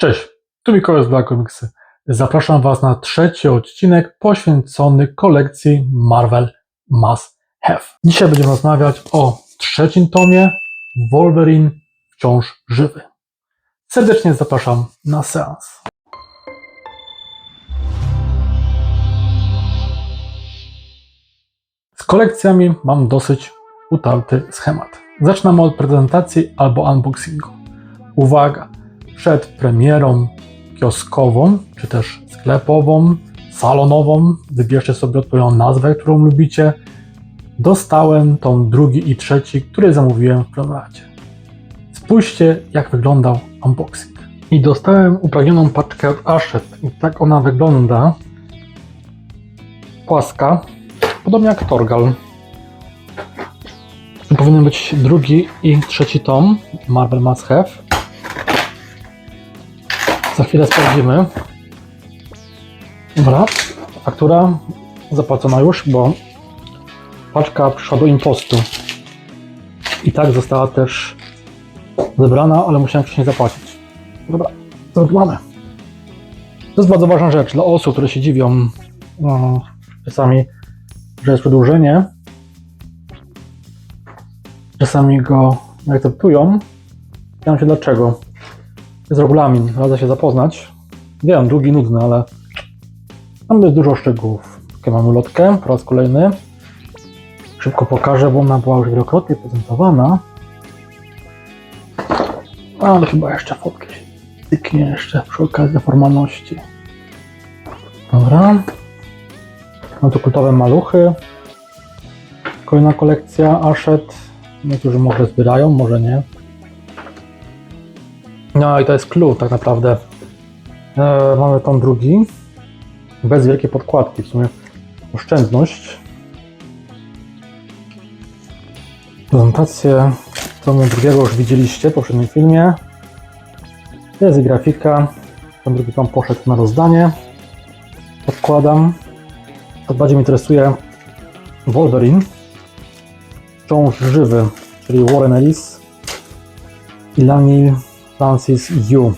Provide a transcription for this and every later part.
Cześć, tu Mikołaj z Black Comicsy. Zapraszam Was na trzeci odcinek poświęcony kolekcji Marvel Must Have. Dzisiaj będziemy rozmawiać o trzecim tomie Wolverine wciąż żywy. Serdecznie zapraszam na seans. Z kolekcjami mam dosyć utarty schemat. Zaczynamy od prezentacji albo unboxingu. Uwaga! Przed premierą kioskową, czy też sklepową, salonową, wybierzcie sobie odpowiednią nazwę, którą lubicie, dostałem tą drugi i trzeci, który zamówiłem w prenumercie. Spójrzcie, jak wyglądał unboxing. I dostałem upragnioną paczkę od Ashet. I tak ona wygląda. Płaska, podobnie jak Torgal. To powinien być drugi i trzeci tom Marvel Must Have. Za chwilę sprawdzimy. Dobra, faktura zapłacona już, bo paczka przyszła do impostu. I tak została też zebrana, ale musiałem wcześniej zapłacić. Dobra, tu mamy? To jest bardzo ważna rzecz dla osób, które się dziwią no, czasami, że jest przedłużenie. Czasami go akceptują. Pytam się dlaczego. Jest regulamin, radzę się zapoznać. Wiem, długi, nudny, ale tam jest dużo szczegółów. Tutaj mamy lotkę po raz kolejny. Szybko pokażę, bo ona była już wielokrotnie prezentowana. Ale chyba jeszcze fotkę się tyknie jeszcze przy okazji formalności. Dobra. Mam tu kultowe maluchy. Kolejna kolekcja Ashet. Niektórzy może zbierają, może nie. No i to jest clue tak naprawdę. E, mamy tom drugi. Bez wielkiej podkładki, w sumie oszczędność. Prezentację tomu drugiego już widzieliście w poprzednim filmie. Jest i grafika. Ten drugi tom poszedł na rozdanie. Podkładam. To bardziej mnie interesuje Wolverine. Wciąż żywy, czyli Warren Ellis i Lani Francis Yu.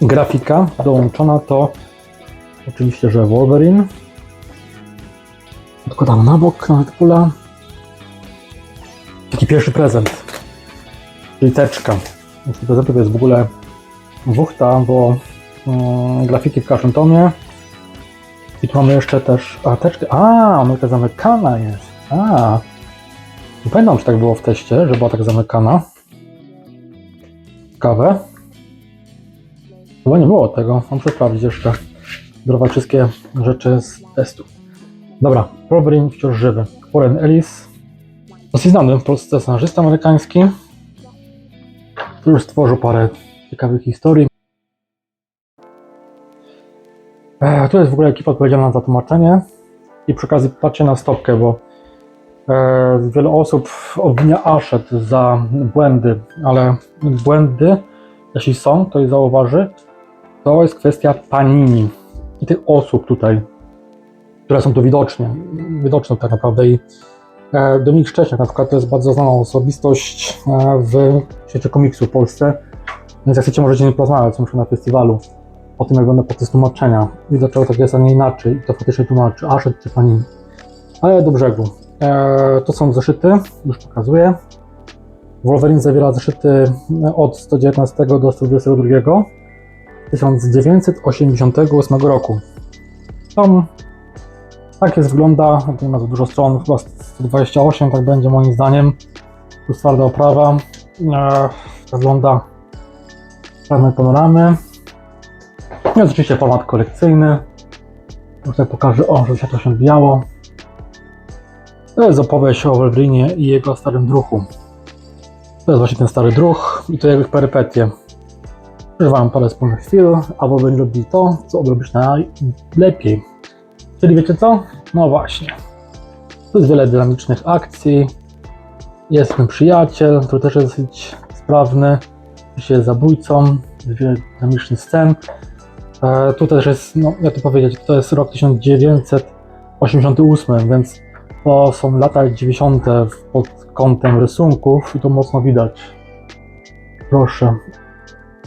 Grafika dołączona to oczywiście, że Wolverine. Odkładam na bok na Deadpoola. Taki pierwszy prezent. Czyli teczka. Jeśli prezentu jest w ogóle wuchta, bo mm, grafiki w każdym tomie. I tu mamy jeszcze też. A, teczkę. A, ona taka zamykana jest. A. Nie pamiętam, czy tak było w teście, że była tak zamykana. Kawę. Chyba nie było tego. Muszę sprawdzić jeszcze. Zdarować wszystkie rzeczy z testu. Dobra, Wolverine wciąż żywy. Warren Ellis. Dosyć znany w Polsce scenarzysta amerykański. Który już stworzył parę ciekawych historii. E, tu jest w ogóle ekipa odpowiedzialna za tłumaczenie. I przy okazji patrzcie na stopkę, bo wiele osób obwinia Ashet za błędy, ale błędy, jeśli są, to je zauważy, to jest kwestia panini i tych osób tutaj, które są tu widoczne, widoczne tak naprawdę i e, Dominik Szcześniak na przykład to jest bardzo znana osobistość e, w świecie komiksu w Polsce, więc jak chcecie możecie z nim porozmawiać, muszę na festiwalu o tym jak wygląda proces tłumaczenia i dlaczego tak jest, a nie inaczej i to faktycznie tłumaczy Ashet czy panini. Ale do brzegu. E, to są zeszyty, już pokazuję. Wolverine zawiera zeszyty od 119 do 122 1988 roku. Tam tak jest wygląda, nie ma za dużo stron, chyba 128 tak będzie moim zdaniem. Tu twarda oprawa. E, wygląda czarne panoramy. Jest oczywiście format kolekcyjny. Tutaj pokażę, o, że światło się odbijało. To jest opowieść o Wolverinie i jego starym druhu. To jest właśnie ten stary druh i to jego perypetie. Przeżywałem parę wspólnych chwil, a Wolverine robi to, co on robisz najlepiej. Czyli wiecie co? No właśnie. Tu jest wiele dynamicznych akcji. Jest mój przyjaciel, który też jest dosyć sprawny. Jest zabójcą. Jest wiele dynamicznych scen. E, tu też jest, no jak to powiedzieć, to jest rok 1988, więc to są lata 90. pod kątem rysunków i to mocno widać. Proszę.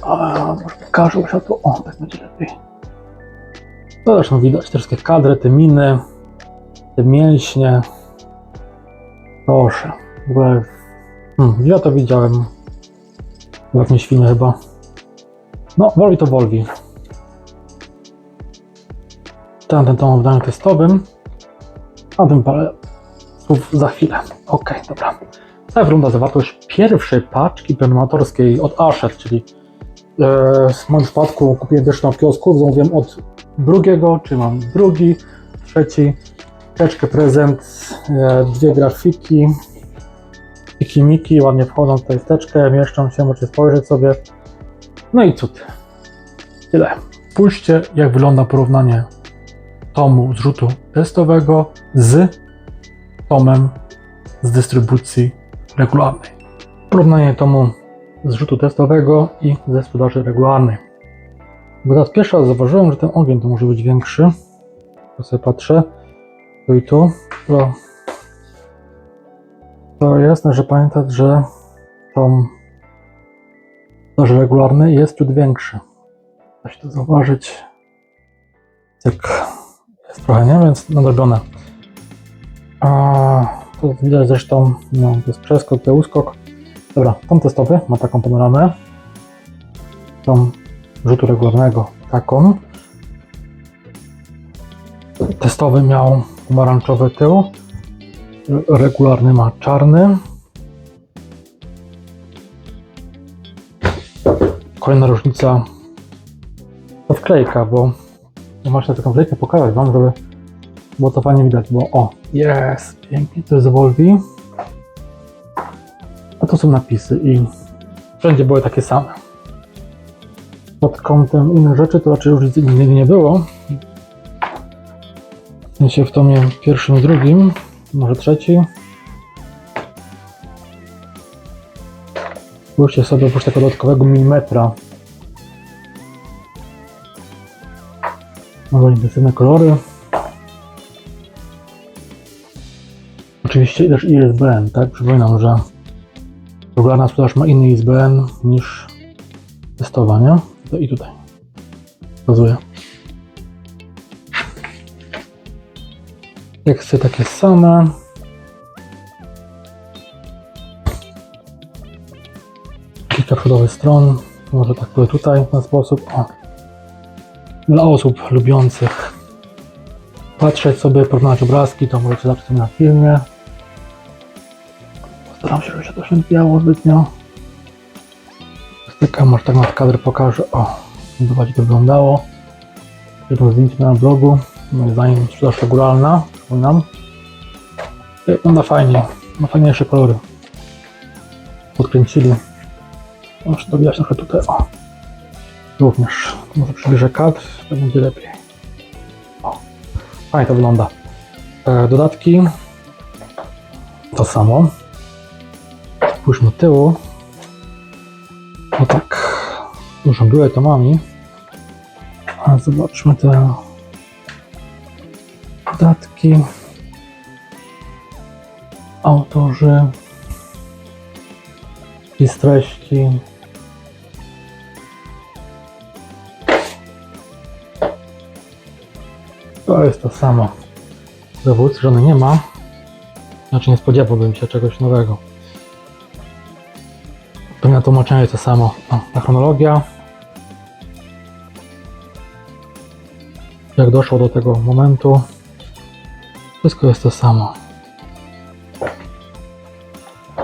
A, może pokażę światło. O, tak będzie lepiej. To zresztą widać te wszystkie kadry, te miny, te mięśnie. Proszę. W ogóle. Hmm, ja to widziałem. W jakimś chyba. No, Volvi to Volvi. Ten, tom w wydaniu testowym. A tym parę słów za chwilę. Okej, dobra. Cała runda zawartość pierwszej paczki prenumeratorskiej od Asher, czyli e, w moim przypadku kupiłem też na kiosku, zamówiłem od drugiego, czyli mam drugi, trzeci, teczkę prezent, e, dwie grafiki, Miki Miki, ładnie wchodzą tutaj w teczkę, mieszczą się, możecie spojrzeć sobie. No i cud. Tyle. Spójrzcie, jak wygląda porównanie tomu zrzutu testowego z tomem z dystrybucji regularnej. Porównanie tomu zrzutu testowego i ze sprzedaży regularnej. Bo teraz pierwszy raz zauważyłem, że ten ogień to może być większy. To sobie patrzę. Tu i tu. To, to jasne, że pamiętać, że tom sprzedaży regularnej jest ciut większy. Da się to zauważyć. Tak jest trochę, nie? Więc nadrobione. To widać zresztą, no, to jest przeskok, to uskok. Dobra, tom testowy ma taką panoramę. Tom rzutu regularnego taką. Testowy miał pomarańczowy tył. Regularny ma czarny. Kolejna różnica to wklejka, bo ja właśnie taką wklejkę pokazać wam, żeby było to fajnie widać, bo o, jest, pięknie, to jest Volvi. A to są napisy i wszędzie były takie same. Pod kątem innych rzeczy to raczej różnicy nigdy nie było. W sensie w tomie pierwszym drugim, może trzeci. Spójrzcie sobie oprócz tego dodatkowego milimetra. Może intensywne kolory. Oczywiście też ISBN, tak? Przypominam, że regularna sprzedaż ma inny ISBN niż testowanie. To I tutaj pokazuję. Teksty takie same. Kilka przodowych stron. Może tak tutaj w ten sposób. O. Dla osób lubiących patrzeć sobie, porównać obrazki, to możecie zobaczyć na filmie. Postaram się, żeby się to się zbytnio. Styka, może tak na kadr pokażę. O, to będzie wyglądało. Jedno zdjęcie na blogu. Moim zdaniem sprzedaż regularna, przypominam. I Wygląda fajnie, ma fajniejsze kolory. Podkręcili. Muszę to widać trochę tutaj. O. Również. Może przybliżę kadr, to będzie lepiej. O. Fajnie to wygląda. E, dodatki. To samo. Spójrzmy tyłu. No tak. Dużo były tomami. A zobaczmy te dodatki. Autorzy. I treści. To jest to samo. Dowód, żony nie ma. Znaczy nie spodziewałbym się czegoś nowego. Tłumaczenie to samo. O, ta chronologia. Jak doszło do tego momentu. Wszystko jest to samo.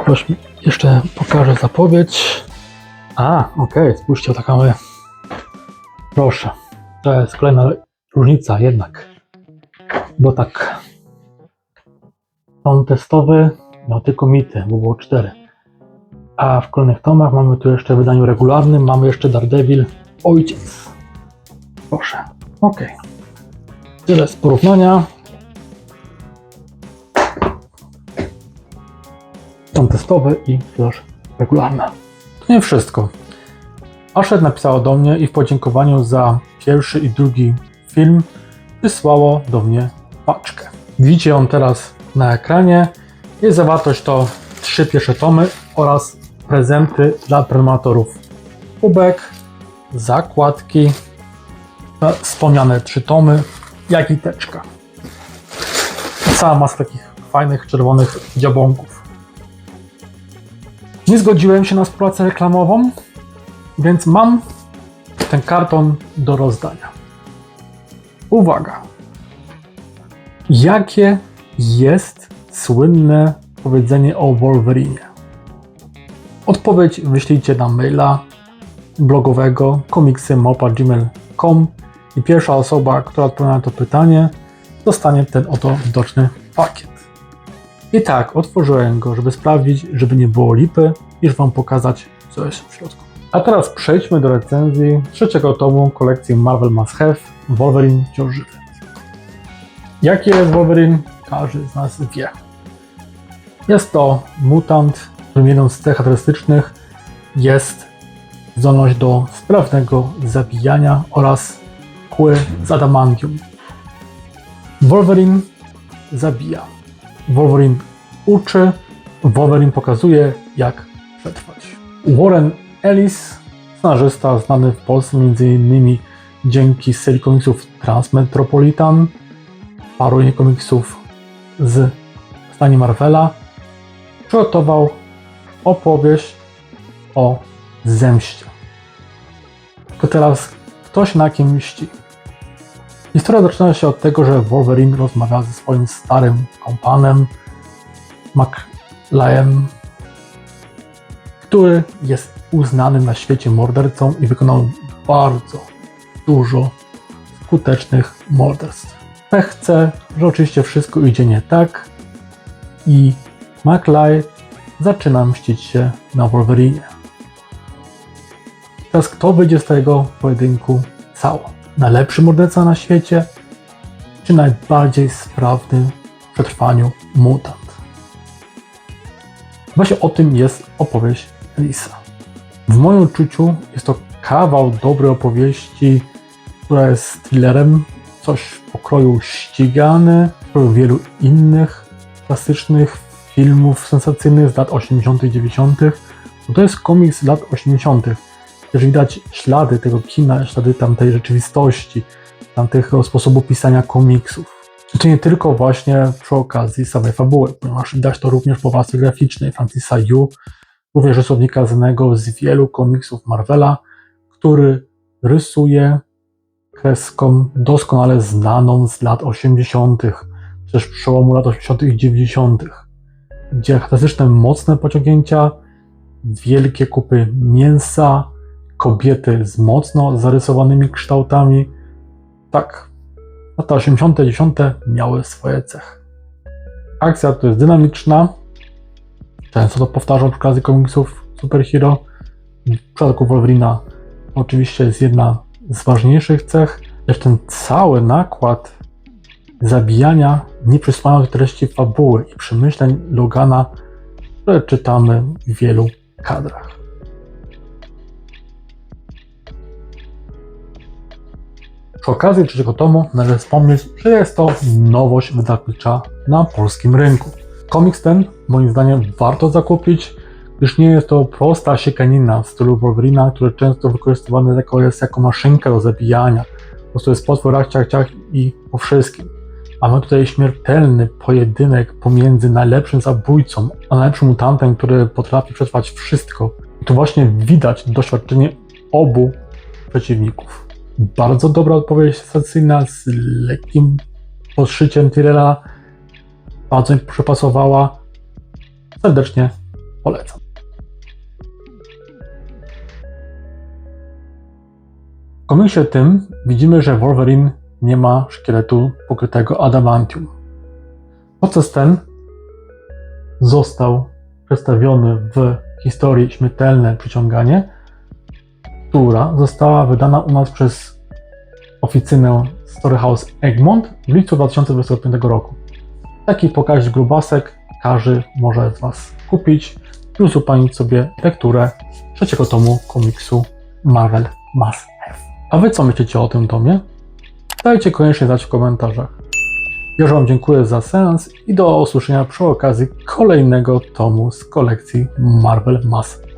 Już jeszcze pokażę zapowiedź. A, okej, spójrzcie, taka mamy. Proszę. To jest kolejna różnica jednak. Bo tak. Tom testowy miał tylko mity, bo było cztery. A w kolejnych tomach mamy tu jeszcze w wydaniu regularnym, mamy jeszcze Daredevil Ojciec. Proszę. Ok. Tyle z porównania. Tom testowy i sprzedaż regularna. To nie wszystko. Asher napisała do mnie i w podziękowaniu za pierwszy i drugi film wysłało do mnie paczkę. Widzicie ją teraz na ekranie. Jej zawartość to trzy pierwsze tomy oraz prezenty dla prenumeratorów. Kubek, zakładki, te wspomniane trzy tomy, jak i teczka. Cała masa takich fajnych, czerwonych dziabłąków. Nie zgodziłem się na współpracę reklamową, więc mam ten karton do rozdania. Uwaga! Jakie jest słynne powiedzenie o Wolverine? Odpowiedź wyślijcie na maila blogowego komiksy.gmail.com i pierwsza osoba, która odpowie na to pytanie, dostanie ten oto widoczny pakiet. I tak, otworzyłem go, żeby sprawdzić, żeby nie było lipy i żeby Wam pokazać, co jest w środku. A teraz przejdźmy do recenzji trzeciego tomu kolekcji Marvel Must Have Wolverine wciąż żywy. Jaki jest Wolverine? Każdy z nas wie. Jest to mutant, jedną z cech charakterystycznych jest zdolność do sprawnego zabijania oraz kły z adamantium. Wolverine zabija. Wolverine uczy. Wolverine pokazuje, jak przetrwać. Warren Ellis, scenarzysta znany w Polsce m.in. dzięki serii komiksów Transmetropolitan, paru komiksów z stanie Marvela, przygotował opowieść o zemście. To teraz ktoś na kim mści. Historia zaczyna się od tego, że Wolverine rozmawia ze swoim starym kompanem, McLeem, który jest uznanym na świecie mordercą i wykonał bardzo dużo skutecznych morderstw. Pech chce, że oczywiście wszystko idzie nie tak i McLeod zaczyna mścić się na Wolverine. Teraz kto wyjdzie z tego pojedynku cało? Najlepszy morderca na świecie, czy najbardziej sprawny w przetrwaniu mutant? Właśnie o tym jest opowieść Lisa. W moim odczuciu jest to kawał dobrej opowieści, która jest thrillerem, coś w pokroju ścigany, w wielu innych klasycznych filmów sensacyjnych z lat 80. i 90. Bo to jest komiks z lat 80. Też widać ślady tego kina, ślady tamtej rzeczywistości, tamtego sposobu pisania komiksów. I to nie tylko właśnie przy okazji samej fabuły, ponieważ widać to również po warstwie graficznej Francisa Yu, również rysownika znanego z wielu komiksów Marvela, który rysuje kreską doskonale znaną z lat 80., też przełomu lat 80. i 90., klasyczne mocne pociągnięcia, wielkie kupy mięsa, kobiety z mocno zarysowanymi kształtami. Tak, lata 80. i 90. miały swoje cechy. Akcja to jest dynamiczna, często to powtarzam przy okazji komiksów superhero. W przypadku Wolverina oczywiście jest jedna z ważniejszych cech, lecz ten cały nakład zabijania nie treści fabuły i przemyśleń Logana, które czytamy w wielu kadrach. Przy okazji trzeciego tomu należy wspomnieć, że jest to nowość wydawnicza na polskim rynku. Komiks ten, moim zdaniem, warto zakupić, gdyż nie jest to prosta siekanina w stylu Wolverina, który często wykorzystywany jako, jest jako maszynka do zabijania. Po prostu jest potwór ach, ciach, ciach i po wszystkim. Mamy tutaj śmiertelny pojedynek pomiędzy najlepszym zabójcą, a najlepszym mutantem, który potrafi przetrwać wszystko. I tu właśnie widać doświadczenie obu przeciwników. Bardzo dobra odpowiedź sensacyjna z lekkim podszyciem thrillera. Bardzo mi przepasowała. Serdecznie polecam. W komiksie tym widzimy, że Wolverine nie ma szkieletu pokrytego adamantium. Proces ten został przedstawiony w historii Śmiertelne Przyciąganie, która została wydana u nas przez oficynę Storyhouse Egmont w lipcu 2025 roku. Taki pokaźny grubasek każdy może z Was kupić i uzupełnić sobie lekturę trzeciego tomu komiksu Marvel Must Have. A Wy co myślicie o tym tomie? Dajcie koniecznie znać w komentarzach. Już Wam dziękuję za seans i do usłyszenia przy okazji kolejnego tomu z kolekcji Marvel Must